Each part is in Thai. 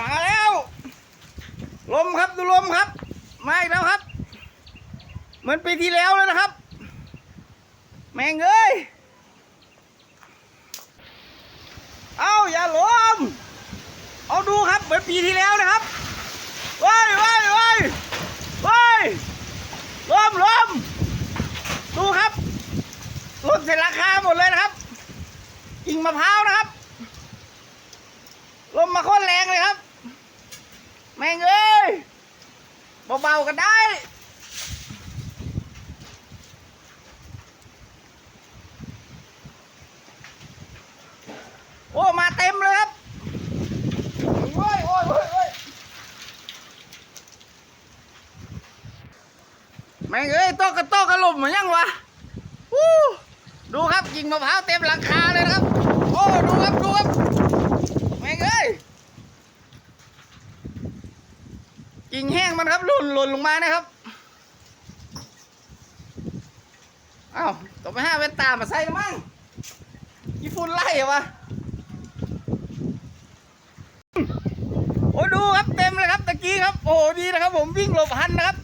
มาแล้ว ลมครับดูลมครับ มาอีกแล้วครับ เหมือนปีที่แล้วเลยนะครับ แม่งเอ้ย เอาอย่าลม เอาดูครับเหมือนปีที่แล้วนะครับว้ายว้ายว้ายว้ายลมลมดูครับลดเสร็จราคาหมดเลยนะครับกิ่งมะพร้าวนะครับ ลมมาโคตรแรงเลยครับ แม่งเอ้ย เบาๆกันได้โอ้ มาเต็มเลยครับโอ้ยโอ้ยโอ้ยโอ้ยแม่งเอ้ยโต๊ะกระโต๊ะกระหล่มเหมือนยังวะวู้ดูครับกิ่งมะพร้าวเต็มหลังคาเลยนะครับ โอ้ ดูครับ ดูครับ แม่งเอ้ย กิ่งแห้งมันครับหล่นหล่นลงมานะครับเอ้าต้องไปห้าเวนตามาใส่ละมั้งยี่ฝุ่นไล่เหรอวะโอ้ดูครับเต็มเลยครับตะกี้ครับ โอ้ดีนะครับ ผมวิ่งหลบหันนะครับ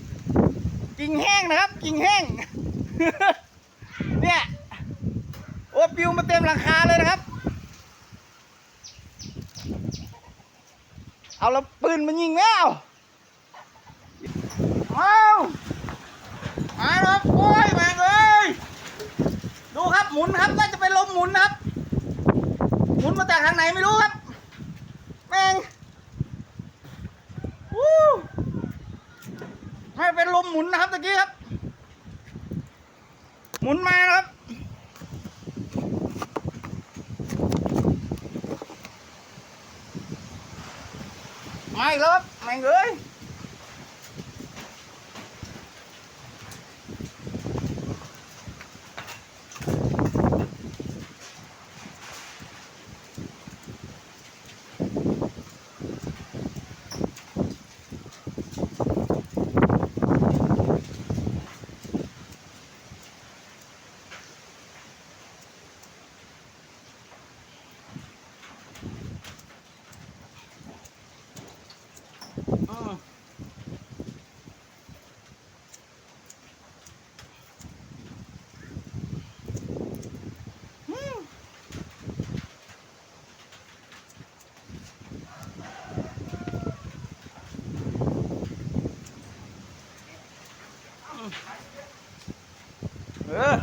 กิ่งแห้งนะครับ กิ่งแห้ง เนี่ยโอ้ปิวมาเต็มหลังคาเลยนะครับ เอาแล้วปืนมันยิงแล้ว เอามาครับโอ้ยแม่งเอ้ยดูครับหมุนครับน่าจะเป็นลมหมุนนะครับ หมุนมาจากทางไหนไม่รู้ครับ แม่งวู้ไม่เป็นลมหมุนนะครับตะกี้ครับ หมุนมานะครับมาอีกแล้วครับแม่งเอ้ย เออ